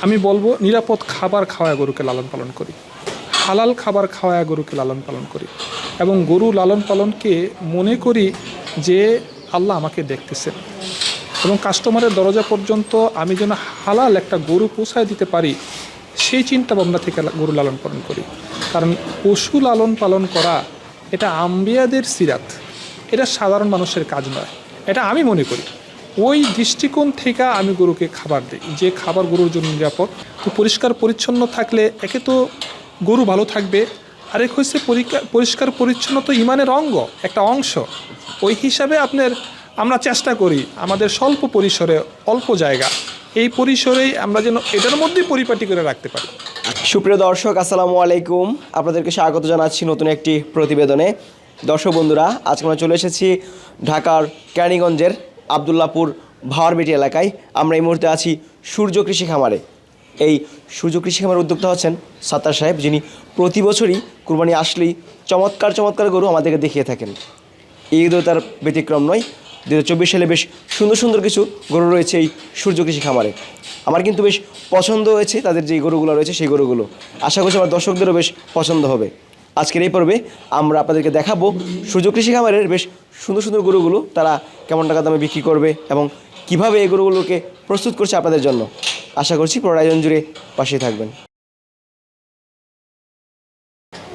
আমি বলব, নিরাপদ খাবার খাওয়ায় গরুকে লালন পালন করি। হালাল খাবার খাওয়ায় গরুকে লালন পালন করি। এবং গরু লালন পালনকে মনে করি যে আল্লাহ আমাকে দেখতেছেন। এবং কাস্টমারের দরজা পর্যন্ত আমি যেন হালাল একটা গরু পোষায় দিতে পারি, সেই চিন্তা ভাবনা থেকে গরু লালন পালন করি। কারণ পশু লালন পালন করা, এটা আম্বিয়াদের সিরাত। এটা সাধারণ মানুষের কাজ নয়। এটা আমি মনে করি। ওই দৃষ্টিকোণ থেকে আমি গরুকে খাবার দিই। যে খাবার গরুর জন্য নিরাপদ। তো পরিষ্কার পরিচ্ছন্ন থাকলে একে তো গরু ভালো থাকবে। আরেক হচ্ছে পরিষ্কার পরিচ্ছন্ন তো ইমানের অঙ্গ, একটা অংশ। ওই হিসাবে আপনার আমরা চেষ্টা করি আমাদের স্বল্প পরিসরে অল্প জায়গা। এই পরিসরেই আমরা যেন এটার মধ্যেই পরিপাটি করে রাখতে পারি। সুপ্রিয় দর্শক, আসসালামু আলাইকুম। আপনাদেরকে স্বাগত জানাচ্ছি নতুন একটি প্রতিবেদনে। দর্শক বন্ধুরা, আজকে আমরা চলে এসেছি ঢাকার ক্যানিগঞ্জের আবদুল্লাপুর ভাওয়ারবেটি এলাকায় আমরা এই মুহূর্তে আছি সূর্য কৃষি খামারে। এই সূর্য কৃষি খামারের উদ্যোক্তা হচ্ছেন সাত্তার সাহেব, যিনি প্রতি বছরই কুরবানি আসলেই চমৎকার চমৎকার গরু আমাদেরকে দেখিয়ে থাকেন। এই ঈদও তার ব্যতিক্রম নয় দু হাজার চব্বিশ সালে বেশ সুন্দর সুন্দর কিছু গরু রয়েছে এই সূর্য কৃষি খামারে। আমার কিন্তু বেশ পছন্দ হয়েছে তাদের যে গরুগুলো রয়েছে সেই গরুগুলো। আশা করছি আমার দর্শকদেরও বেশ পছন্দ হবে। আজকের এই পর্বে আমরা আপনাদেরকে দেখাবো সূর্য কৃষি খামারের বেশ সুন্দর সুন্দর গরুগুলো তারা কেমন টাকা দামে বিক্রি করবে এবং কীভাবে এই গরুগুলোকে প্রস্তুত করছে আপনাদের জন্য। আশা করছি পুরো আয়োজন জুড়ে পাশেই থাকবেন।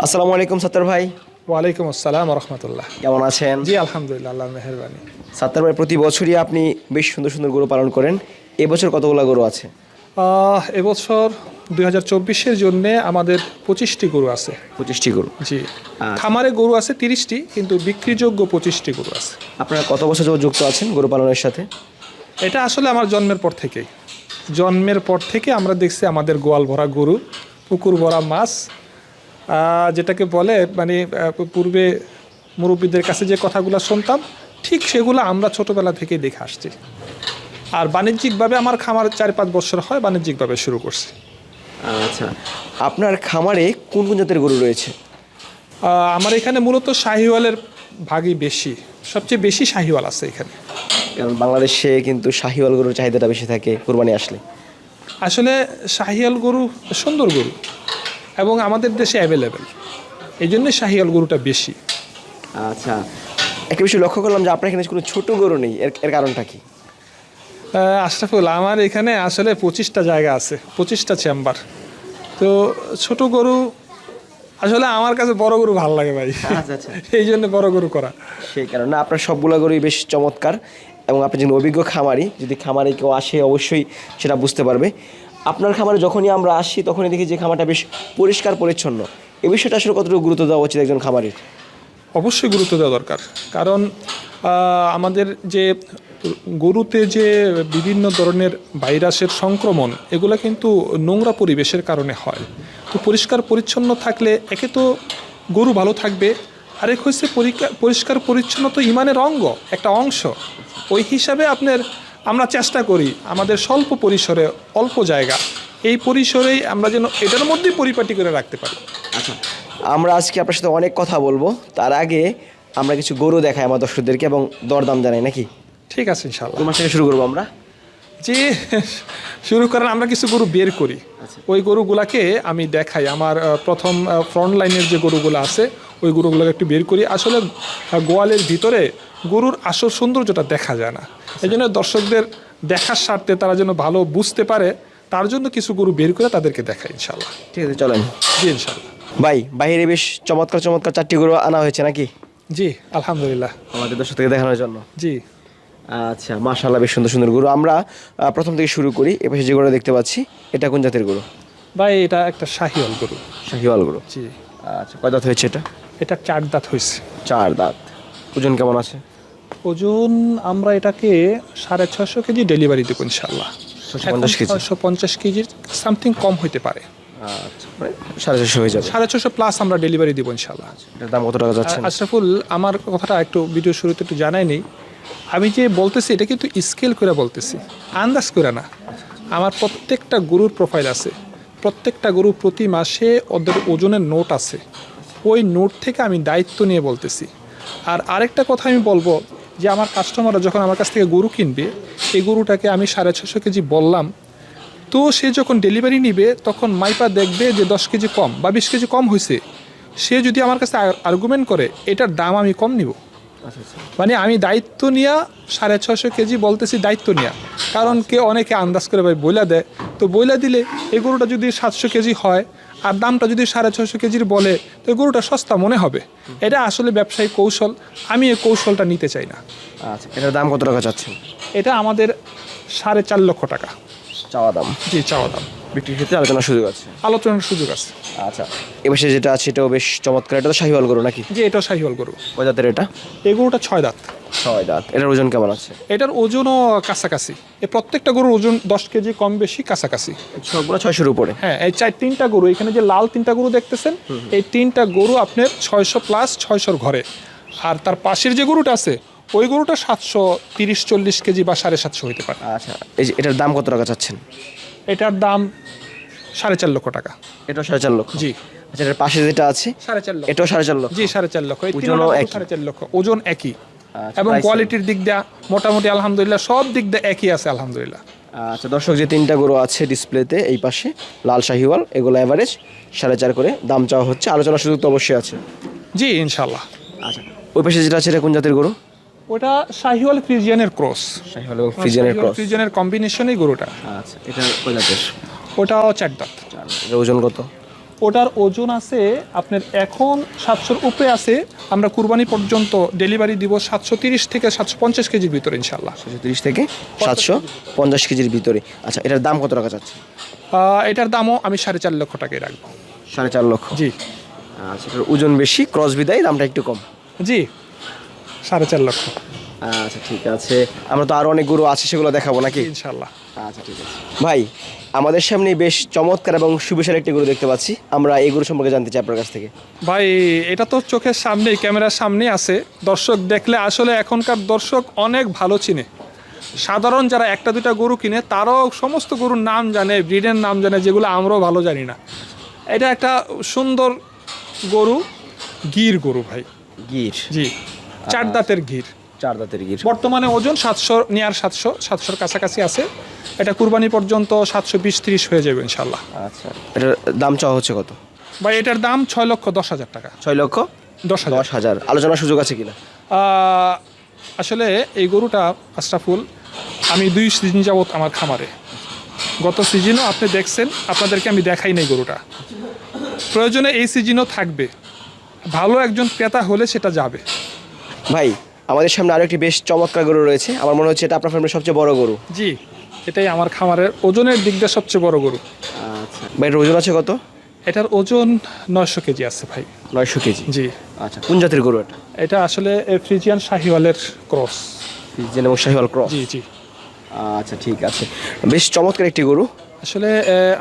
আসসালামু আলাইকুম সত্তর ভাই। ওয়ালাইকুম আসসালাম রহমতুল্লাহ কেমন আছেন? জি আলহামদুলিল্লাহ আল্লাহ মেহরবানি। সাত্তার ভাই প্রতি বছরই আপনি বেশ সুন্দর সুন্দর গরু পালন করেন। এবছর কতগুলো গরু আছে? এবছর দুই হাজার চব্বিশের জন্যে আমাদের পঁচিশটি গরু আছে। পঁচিশটি গরু। জি। খামারে গরু আছে তিরিশটি কিন্তু বিক্রিযোগ্য পঁচিশটি গরু আছে। আপনারা কত বছর যুক্ত আছেন গরু পালনের সাথে? এটা আসলে আমার জন্মের পর থেকেই। জন্মের পর থেকে আমরা দেখছি আমাদের গোয়াল ভরা গরু পুকুর ভরা মাছ যেটাকে বলে মানে পূর্বে মুরব্বীদের কাছে যে কথাগুলো শুনতাম ঠিক সেগুলো আমরা ছোটবেলা থেকেই দেখে আসছি। আর বাণিজ্যিকভাবে আমার খামার চার পাঁচ বছর হয় বাণিজ্যিকভাবে শুরু করছি। আচ্ছা আপনার খামারে কোন কোন জাতের গরু রয়েছে? আমার এখানে মূলত শাহিওয়ালের ভাগই বেশি। সবচেয়ে বেশি শাহিওয়াল আছে এখানে। কারণ বাংলাদেশে কিন্তু শাহিওয়াল গরুর চাহিদাটা বেশি থাকে কুরবানি আসলে। আসলে শাহিয়াল গরু সুন্দর গরু এবং আমাদের দেশে অ্যাভেলেবেল এই জন্যে শাহিয়াল গরুটা বেশি। আচ্ছা একটা বিষয় লক্ষ্য করলাম যে আপনার এখানে কোনো ছোটো গরু নেই এর এর কারণটা কি? আশরাফুল আমার এখানে আসলে পঁচিশটা জায়গা আছে পঁচিশটা চেম্বার। তো ছোট গরু আসলে আমার কাছে বড় গরু ভালো লাগে ভাই। আচ্ছা আচ্ছা। এই জন্য বড় গরু করা। সেই কারণে আপনার সবগুলো গরুই বেশ চমৎকার এবং আপনি যিনি অভিজ্ঞ খামারি যদি খামারে কেউ আসে অবশ্যই সেটা বুঝতে পারবে। আপনার খামারে যখনই আমরা আসি তখনই দেখি যে খামারটা বেশ পরিষ্কার পরিচ্ছন্ন। এ বিষয়টা আসলে কতটুকু গুরুত্ব দেওয়া উচিত একজন খামারির? অবশ্যই গুরুত্ব দেওয়া দরকার। কারণ আমাদের যে গরুতে যে বিভিন্ন ধরনের ভাইরাসের সংক্রমণ, এগুলো কিন্তু নোংরা পরিবেশের কারণে হয়। তো পরিষ্কার পরিচ্ছন্ন থাকলে একে তো গরু ভালো থাকবে, আরেক হচ্ছে পরিষ্কার পরিচ্ছন্ন তো ইমানের অঙ্গ, একটা অংশ। ওই হিসাবে আপনার আমরা চেষ্টা করি আমাদের স্বল্প পরিসরে অল্প জায়গা, এই পরিসরেই আমরা যেন এটার মধ্যেই পরিপাটি করে রাখতে পারি। আচ্ছা আমরা আজকে আপনার সাথে অনেক কথা বলব। তার আগে আমরা কিছু গরু দেখাই আমার দর্শকদেরকে এবং দরদাম জানাই, নাকি? ঠিক আছে ইনশাল্লাহ তোমার থেকে শুরু করব আমরা? যে শুরু করেন আমরা কিছু গরু বের করি। ওই গরুগুলাকে আমি দেখাই। আমার প্রথম ফ্রন্ট লাইনের যে গরুগুলো আছে ওই গরুগুলোকে একটু বের করি। আসলে গোয়ালের ভিতরে গরুর আসল সৌন্দর্যটা দেখা যায় না। এই জন্য দর্শকদের দেখার স্বার্থে তারা যেন ভালো বুঝতে পারে তার জন্য কিছু গরু বের করে তাদেরকে দেখাই ইনশাল্লাহ ঠিক আছে চলেন। জি ইনশাল্লাহ ভাই বাইরে বেশ চমৎকার চমৎকার চারটি গরু আনা হয়েছে নাকি? জি আলহামদুলিল্লাহ। আমাদের দর্শক থেকে দেখানোর জন্য। জি। আচ্ছা মাশাল্লাহ বেশ সুন্দর সুন্দর গরু। আমরা প্রথম থেকে শুরু করি এপাশে যে গরু দেখতে পাচ্ছি এটা কোন জাতের গরু? ভাই এটা একটা শাহিওয়াল গরু। শাহিওয়াল গরু। জি। আচ্ছা কয় দাঁত হয়েছে এটা? এটা চার দাঁত হয়েছে। চার দাঁত। ওজন কেমন আছে? ওজন আমরা এটাকে সাড়ে ছশো কেজি ডেলিভারি দেবো ইনশাল্লাহ 650 কেজি। ছশো পঞ্চাশ কেজির সামথিং কম হইতে পারে। আচ্ছা মানে সাড়ে চারশো হয়ে যাবে। সাড়ে ছশো প্লাস আমরা ডেলিভারি দেবো ইনশাল্লাহ দাম কত টাকা যাচ্ছে? আশরাফুল আমার কথাটা একটু ভিডিও শুরুতে একটু জানাই নেই। আমি যে বলতেছি, এটা কিন্তু স্কেল করে বলতেছি, আন্দাজ করে না। আমার প্রত্যেকটা গরুর প্রোফাইল আছে, প্রত্যেকটা গরু প্রতি মাসে ওদের ওজনের নোট আছে। ওই নোট থেকে আমি দায়িত্ব নিয়ে বলতেছি। আর আরেকটা কথা আমি বলব, যে আমার কাস্টমাররা যখন আমার কাছ থেকে গরু কিনবে এই গরুটাকে আমি সাড়ে ছশো কেজি বললাম, তো সে যখন ডেলিভারি নিবে, তখন মাইপা দেখবে যে দশ কেজি কম বা বিশ কেজি কম হয়েছে সে যদি আমার কাছে আর্গুমেন্ট করে, এটার দাম আমি কম নিব। মানে আমি দায়িত্ব নিয়া সাড়ে ছশো কেজি বলতেছি দায়িত্ব নিয়া। কারণ কে অনেকে আন্দাজ করে ভাই বইলা দেয় তো বইলা দিলে এই গরুটা যদি সাতশো কেজি হয় আর দামটা যদি সাড়ে ছশো কেজির বলে তো গরুটা সস্তা মনে হবে। এটা আসলে ব্যবসায়িক কৌশল। আমি এই কৌশলটা নিতে চাই না। আচ্ছা এটার দাম কত টাকা চাচ্ছেন? এটা আমাদের সাড়ে চার লক্ষ টাকা। চাওয়া দাম? জি চাওয়া দাম। বিক্রির ক্ষেত্রে আলোচনার সুযোগ আছে? আলোচনার সুযোগ আছে। আচ্ছা এবার যেটা আছে এটাও বেশ চমৎকার। এটা তো শাহিওয়াল গরু নাকি? যে এটা শাহিওয়াল গরু। ওই জাতের এটা? এই গরুটা ছয় দাঁত। ছয় দাঁত। এটার ওজন কেমন আছে? এটার ওজনও কাছাকাছি। এই প্রত্যেকটা গরুর ওজন দশ কেজি কম বেশি কাছাকাছি। সবগুলো ছয়শোর উপরে? হ্যাঁ এই চার তিনটা গরু এখানে যে লাল তিনটা গরু দেখতেছেন এই তিনটা গরু আপনার ছয়শো প্লাস ছয়শোর ঘরে। আর তার পাশের যে গরুটা আছে ওই গরুটা সাতশো তিরিশ চল্লিশ কেজি বা সাড়ে সাতশো হইতে পারে। আচ্ছা এই যে এটার দাম কত টাকা চাচ্ছেন? এটার দাম সাড়ে চার লক্ষ টাকা। এটাও সাড়ে চার লক্ষ? জি। আচ্ছা এটার পাশে যেটা আছে সাড়ে চার লক্ষ। এটাও সাড়ে চার লক্ষ? জি সাড়ে চার লক্ষ। ওজনও একই? সাড়ে চার লক্ষ। ওজন একই। আচ্ছা, এবং কোয়ালিটির দিক দিয়ে মোটামুটি আলহামদুলিল্লাহ সব দিক দিয়ে একই আছে আলহামদুলিল্লাহ। আচ্ছা দর্শক যে তিনটা গরু আছে ডিসপ্লেতে এই পাশে লাল শাহিওয়াল এগুলো অ্যাভারেজ সাড়ে চার করে দাম চাওয়া হচ্ছে। আলোচনার সুযোগ তো অবশ্যই আছে। জি ইনশাল্লাহ আচ্ছা ওই পাশে যেটা আছে এটা কোন জাতের গরু? ওটা শাহিওয়াল ফ্রিজিয়ানের ক্রস। শাহিওয়াল ফ্রিজিয়ানের ক্রস। ফ্রিজিয়ানের কম্বিনেশনই গরুটা। আচ্ছা এটা কোন জাতের? ওটাও চার দাঁত। এটার ওজন কত? ওটার ওজন আছে আপনার এখন সাতশোর উপরে আছে আমরা কুরবানি পর্যন্ত ডেলিভারি দিব সাতশো তিরিশ থেকে সাতশো পঞ্চাশ কেজির ভিতরে ইনশাল্লাহ ছশো তিরিশ থেকে সাতশো পঞ্চাশ কেজির ভিতরে। আচ্ছা এটার দাম কত টাকা চাচ্ছে এটার দামও আমি সাড়ে চার লক্ষ টাকায় রাখব। সাড়ে চার লক্ষ। জি। আচ্ছা ওজন বেশি ক্রস বিদায় দামটা একটু কম। জি। সাড়ে চার লক্ষ। আচ্ছা ঠিক আছে। আমরা তো আরও অনেক গরু আছে সেগুলো দেখাবো নাকি? ইনশাল্লাহ আচ্ছা ঠিক আছে। ভাই আমাদের সামনে বেশ চমৎকার এবং সুবিশাল একটি গরু দেখতে পাচ্ছি। আমরা এই গরু সম্পর্কে জানতে চাই আপনার কাছ থেকে। ভাই এটা তো চোখের সামনেই ক্যামেরার সামনেই আছে। দর্শক দেখলে আসলে এখনকার দর্শক অনেক ভালো চিনে। সাধারণ যারা একটা দুটা গরু কিনে তারাও সমস্ত গরুর নাম জানে ব্রিডের নাম জানে যেগুলো আমরাও ভালো জানি না। এটা একটা সুন্দর গরু গির গরু ভাই। গির? জি। চার দাঁতের গির চার দাঁতের গির বর্তমানে ওজন সাতশো নিয়ার সাতশো সাতশোর কাছাকাছি আছে। এটা কুরবানি পর্যন্ত সাতশো বিশ ত্রিশ হয়ে যাবে ইনশাল্লাহ আচ্ছা এটার দাম চাওয়া হচ্ছে কত? ভাই এটার দাম ছয় লক্ষ দশ হাজার টাকা। ছয় লক্ষ দশ হাজার। দশ হাজার। আলোচনার সুযোগ আছে কিনা? আসলে এই গরুটা আশরাফুল আমি দুই সিজন যাবত আমার খামারে। গত সিজনও আপনি দেখছেন আপনাদেরকে আমি দেখাই নাই গরুটা। প্রয়োজনে এই সিজনও থাকবে। ভালো একজন ক্রেতা হলে সেটা যাবে। ভাই আমাদের সামনে আরও একটি বেশ চমৎকার গরু রয়েছে। আমার মনে হচ্ছে এটা আপনার ফার্মের সবচেয়ে বড় গরু। জি এটাই আমার খামারের ওজনের দিক দিয়ে সবচেয়ে বড় গরু। আচ্ছা। ভাই ওজন আছে কত? এটার ওজন নয়শো কেজি আছে ভাই। নয়শো কেজি? জি। আচ্ছা কোন জাতের গরু এটা? এটা আসলে ফ্রিজিয়ান শাহিওয়ালের ক্রস ফিজিয়ান এবং শাহিওয়াল ক্রস জি জি। আচ্ছা ঠিক আছে। বেশ চমৎকার একটি গরু। আসলে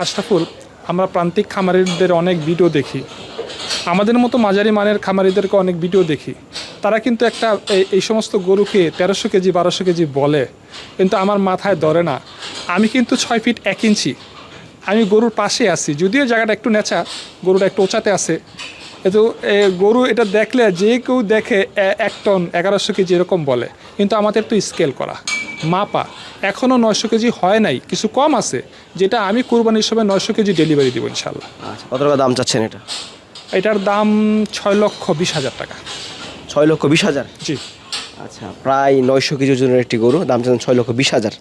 আশরাফুল আমরা প্রান্তিক খামারিদের অনেক ভিডিও দেখি। আমাদের মতো মাঝারি মানের খামারিদেরকে অনেক ভিডিও দেখি। তারা কিন্তু একটা এই- সমস্ত গরুকে তেরোশো কেজি বারোশো কেজি বলে কিন্তু আমার মাথায় ধরে না। আমি কিন্তু ছয় ফিট এক ইঞ্চি। আমি গরুর পাশে আছি। যদিও জায়গাটা একটু নেচা গরুটা একটু ওচাতে আছে। কিন্তু এ, গরু এটা দেখলে যে কেউ দেখে এক টন এগারোশো কেজি এরকম বলে। কিন্তু আমাদের তো স্কেল করা মাপা। এখনও নয়শো কেজি হয় নাই কিছু কম আছে। যেটা আমি কুরবানির সময় নয়শো কেজি ডেলিভারি দেবো ইনশাল্লাহ আচ্ছা কত টাকা দাম চাচ্ছেন এটা? এটার দাম ছয় লক্ষ বিশ হাজার টাকা। ছয় লক্ষ বিশ হাজার। জি। আচ্ছা প্রায় নয়শো কেজি ওজনের একটি গরু দাম চাচ্ছেন ছয় লক্ষ বিশ হাজার।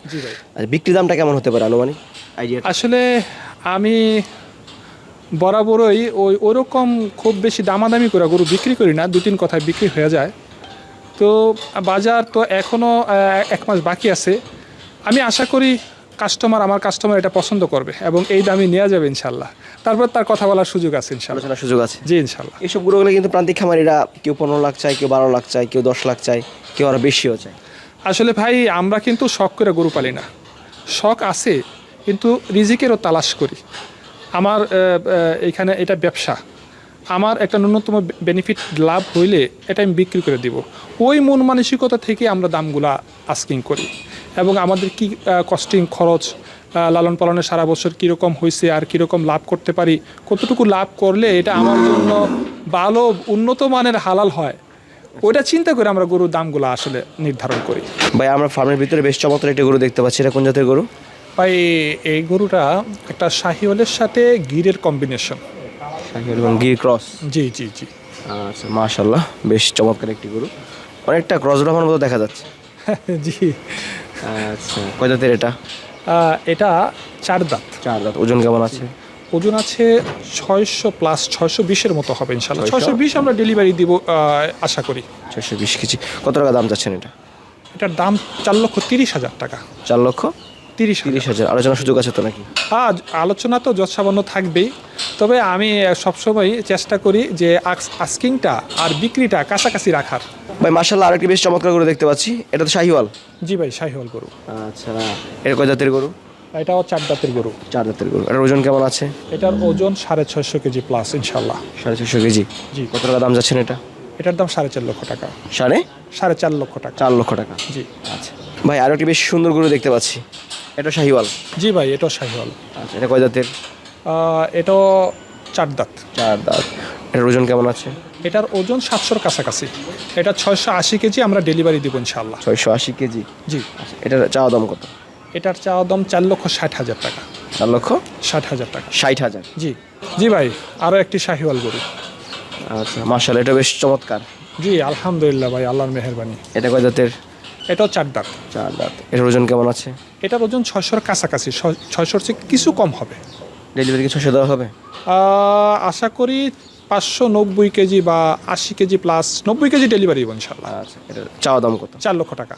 আচ্ছা বিক্রি দামটা কেমন হতে পারে আনুমানিক? আইডিয়া আসলে আমি বরাবরই ওই ওরকম খুব বেশি দামাদামি করে গরু বিক্রি করি না দু তিন কথায় বিক্রি হয়ে যায়। তো বাজার তো এখনও এক মাস বাকি আছে। আমি আশা করি কাস্টমার আমার কাস্টমার এটা পছন্দ করবে এবং এই দামই নেওয়া যাবে ইনশাল্লাহ তারপর তার কথা বলার সুযোগ আছে ইনশাল্লাহ আলোচনার সুযোগ আছে। জি ইনশাল্লাহ এইসব গরুগুলো কিন্তু প্রান্তিক খামারিরা কেউ পনেরো লাখ চায় কেউ বারো লাখ চায় কেউ দশ লাখ চায় কেউ আরও বেশিও চায়। আসলে ভাই আমরা কিন্তু শখ করে গরু পালি না। শখ আছে কিন্তু রিজিকেরও তালাশ করি। আমার এখানে এটা ব্যবসা। আমার একটা ন্যূনতম বেনিফিট লাভ হইলে এটা আমি বিক্রি করে দিব। ওই মন মানসিকতা থেকে আমরা দামগুলা আস্কিং করি। এবং আমাদের কি কস্টিং খরচ লালন পালনে সারা বছর কীরকম হয়েছে আর কীরকম লাভ করতে পারি কতটুকু লাভ করলে এটা আমার জন্য ভালো উন্নত মানের হালাল হয় ওইটা চিন্তা করে আমরা গরুর দামগুলো আসলে নির্ধারণ করি। ভাই আমরা ফার্মের ভিতরে বেশ চমৎকার একটি গরু দেখতে পাচ্ছি। এটা কোন জাতের গরু? ভাই এই গরুটা একটা শাহিওয়ালের সাথে গিরের কম্বিনেশন এবং গির ক্রস জি জি জি। আচ্ছা মাশাল্লাহ বেশ চমৎকার একটি গরু। অনেকটা ক্রস ব্রাহ্মণ মতো দেখা যাচ্ছে। জি। আচ্ছা কয় দাঁতের এটা? এটা চার দাঁত। চার দাঁত ওজন কেমন আছে? ওজন আছে ছয়শো প্লাস ছয়শো বিশের মতো হবে ইনশাল্লাহ 600? ছয়শো বিশ আমরা ডেলিভারি দিব আশা করি। ছয়শো বিশ কেজি। কত টাকা দাম চাচ্ছেন এটা? এটার দাম চার লক্ষ তিরিশ হাজার টাকা। চার লক্ষ? তিরিশ তিরিশ হাজার। আলোচনার সুযোগ আছে তো নাকি? আজ আলোচনা তো যৎসামান্য থাকবেই। তবে আমি সবসময় চেষ্টা করি যে আস্কিংটা আর বিক্রিটা কাছাকাছি রাখার। ভাই মার্শাল্লাহ আরেকটি বেশ চমৎকার গরু দেখতে পাচ্ছি। এটা তো শাহিওয়াল? জি ভাই শাহিওয়াল গরু। আচ্ছা এটা কয় জাতের গরু? এটাও চার দাঁতের গরু। চার জাতের গরু। এটার ওজন কেমন আছে? এটার ওজন সাড়ে ছয়শো কেজি প্লাস ইনশাল্লাহ সাড়ে ছশো কেজি? জি। কত টাকা দাম যাচ্ছেন এটা? এটার দাম সাড়ে চার লক্ষ টাকা। সাড়ে? সাড়ে চার লক্ষ টাকা। চার লক্ষ টাকা। জি। আচ্ছা। ভাই আরও একটি বেশ সুন্দর গরু দেখতে পাচ্ছি। এটা শাহিওয়াল? জি ভাই এটা শাহিওয়াল। আচ্ছা এটা কয় জাতের এটা চার দাঁত। চার দাঁত। এটার ওজন কেমন আছে? এটার ওজন সাতশোর কাছাকাছি। এটা ছয়শো আশি কেজি আমরা ডেলিভারি দিব ইনশাল্লাহ ছয়শো আশি কেজি? জি। আচ্ছা এটার চাওয়া দাম কত? এটার চাওয়া দাম চার লক্ষ ষাট হাজার টাকা। চার লক্ষ ষাট হাজার টাকা। ষাট হাজার? জি। জি ভাই আরও একটি শাহিওয়াল গরু। আচ্ছা মার্শাল এটা বেশ চমৎকার। জি আলহামদুলিল্লাহ ভাই আল্লাহর মেহরবানি। এটা কয় জাতের এটাও চার দাঁত। চার দাঁত। এটার ওজন কেমন আছে? এটার ওজন ছয়শোর কাছাকাছি ছয়- ছয়শোর চেয়ে কিছু কম হবে। ডেলিভারি কি ছশো দেওয়া হবে? আশা করি পাঁচশো নব্বই কেজি বা আশি কেজি প্লাস নব্বই কেজি ডেলিভারি ইনশাল্লাহ আচ্ছা এটার চাওয়া দাম কত? চার লক্ষ টাকা।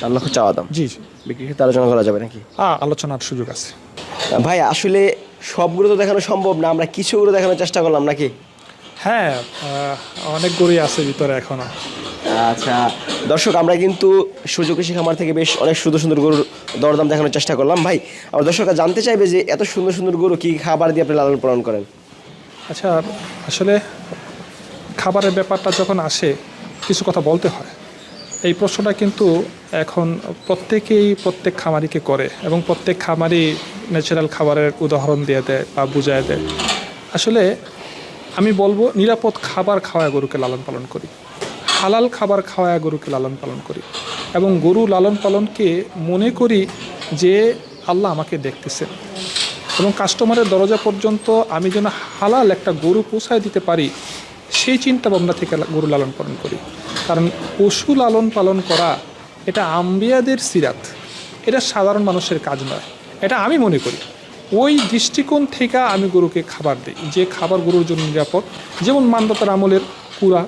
চার লক্ষ চাওয়া দাম? জি জি। বিক্রি ক্ষেত্রে আলোচনা করা যাবে নাকি? হ্যাঁ আলোচনার সুযোগ আছে। ভাই আসলে সবগুলো তো দেখানো সম্ভব না আমরা কিছুগুলো দেখানোর চেষ্টা করলাম নাকি? হ্যাঁ অনেক গরুই আছে ভিতরে এখনও। আচ্ছা। দর্শক, আমরা কিন্তু সুযোগ কৃষি খামার থেকে বেশ অনেক সুন্দর সুন্দর গরুর দরদাম দেখানোর চেষ্টা করলাম। ভাই আমার দর্শকরা জানতে চাইবে যে এত সুন্দর সুন্দর গরু কী খাবার দিয়ে আপনি লালন পালন করেন? আচ্ছা আসলে খাবারের ব্যাপারটা যখন আসে, কিছু কথা বলতে হয়। এই প্রশ্নটা কিন্তু এখন প্রত্যেকেই প্রত্যেক খামারিকে করে এবং প্রত্যেক খামারি ন্যাচারাল খাবারের উদাহরণ দিয়ে দেয় বা বুঝায় দেয়। আসলে আমি বলব, নিরাপদ খাবার খাওয়ায় গরুকে লালন পালন করি। হালাল খাবার খাওয়ায় গরুকে লালন পালন করি। এবং গরু লালন পালনকে মনে করি যে আল্লাহ আমাকে দেখতেছেন। এবং কাস্টমারের দরজা পর্যন্ত আমি যেন হালাল একটা গরু পোষায় দিতে পারি, সেই চিন্তা ভাবনা থেকে গরু লালন পালন করি। কারণ পশু লালন পালন করা এটা আম্বিয়াদের সিরাত। এটা সাধারণ মানুষের কাজ নয়। এটা আমি মনে করি। ওই দৃষ্টিকোণ থেকে আমি গরুকে খাবার দিই। যে খাবার গরুর জন্য নিরাপদ। যেমন মান্দাতার আমলের কুড়া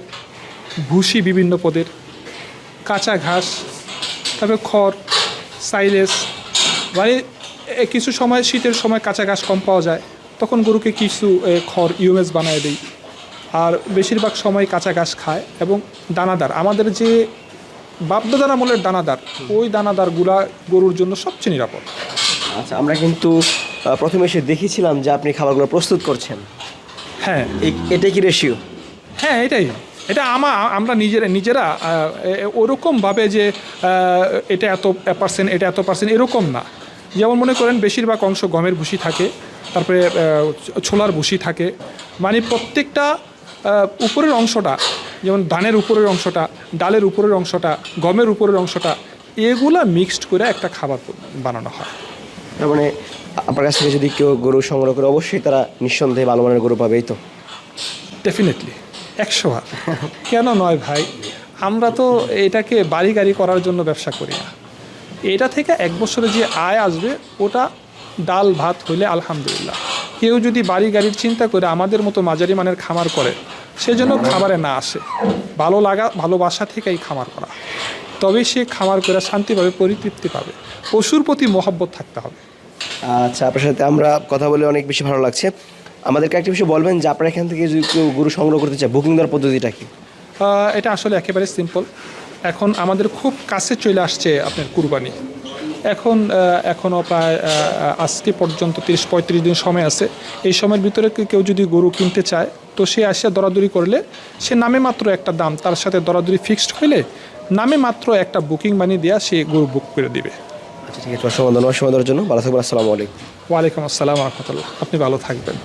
ভুসি বিভিন্ন পদের। কাঁচা ঘাস তারপরে খড় সাইলেস মানে কিছু সময় শীতের সময় কাঁচা ঘাস কম পাওয়া যায় তখন গরুকে কিছু খড় ইউএমএস বানায় দিই। আর বেশিরভাগ সময় কাঁচা ঘাস খায় এবং দানাদার। আমাদের যে বাপদাদার আমলের দানাদার ওই দানাদারগুলা গরুর জন্য সবচেয়ে নিরাপদ। আচ্ছা আমরা কিন্তু প্রথমে এসে দেখেছিলাম যে আপনি খাবারগুলো প্রস্তুত করছেন। হ্যাঁ। এটাই কি রেশিও? হ্যাঁ এটাই। এটা আমা আমরা নিজেরা নিজেরা ওরকমভাবে যে এটা এত পার্সেন্ট এটা এত পার্সেন্ট এরকম না। যেমন মনে করেন বেশিরভাগ অংশ গমের ভুসি থাকে তারপরে ছোলার ভুসি থাকে। মানে প্রত্যেকটা উপরের অংশটা যেমন ধানের উপরের অংশটা ডালের উপরের অংশটা গমের উপরের অংশটা এগুলা মিক্সড করে একটা খাবার বানানো হয়। তার মানে আপনার কাছ থেকে যদি কেউ গরু সংগ্রহ করে অবশ্যই তারা নিঃসন্দেহে ভালো মানের গরু পাবে এই তো? ডেফিনেটলি একশো বার। কেন নয় ভাই? আমরা তো এটাকে বাড়ি গাড়ি করার জন্য ব্যবসা করি না। এটা থেকে এক বছরে যে আয় আসবে, ওটা ডাল ভাত হইলে আলহামদুলিল্লাহ। কেউ যদি বাড়ি গাড়ির চিন্তা করে আমাদের মতো মাঝারি মানের খামার করে সেজন্য খামারে না আসে। ভালো লাগা, ভালোবাসা থেকেই খামার করা। তবে সে খামার করে শান্তি পাবে পরিতৃপ্তি পাবে। পশুর প্রতি মহব্বত থাকতে হবে। আচ্ছা আপনার সাথে আমরা কথা বলে অনেক বেশি ভালো লাগছে। আমাদেরকে একটা বিষয় বলবেন যে আপনার এখান থেকে যদি কেউ গরু সংগ্রহ করতে চায় বুকিং দেওয়ার পদ্ধতিটা কি? এটা আসলে একেবারে সিম্পল এখন আমাদের খুব কাছে চলে আসছে আপনার কুরবানি। এখন এখনও প্রায় আজকে পর্যন্ত তিরিশ পঁয়ত্রিশ দিন সময় আছে। এই সময়ের ভিতরে কেউ যদি গরু কিনতে চায় তো সে আসে দরাদরি করলে সে নামে মাত্র একটা দাম তার সাথে দরাদরি ফিক্সড হইলে নামে মাত্র একটা বুকিং বানিয়ে দেওয়া সে গরু বুক করে দিবে। আচ্ছা ঠিক আছে। অসংখ্য ধন্যবাদ। সময় জন্য। ভালো থাকবেন। আসসালামু আলাইকুম। ওয়ালাইকুম আসসালাম রহমতুল্লাহ। আপনি ভালো থাকবেন।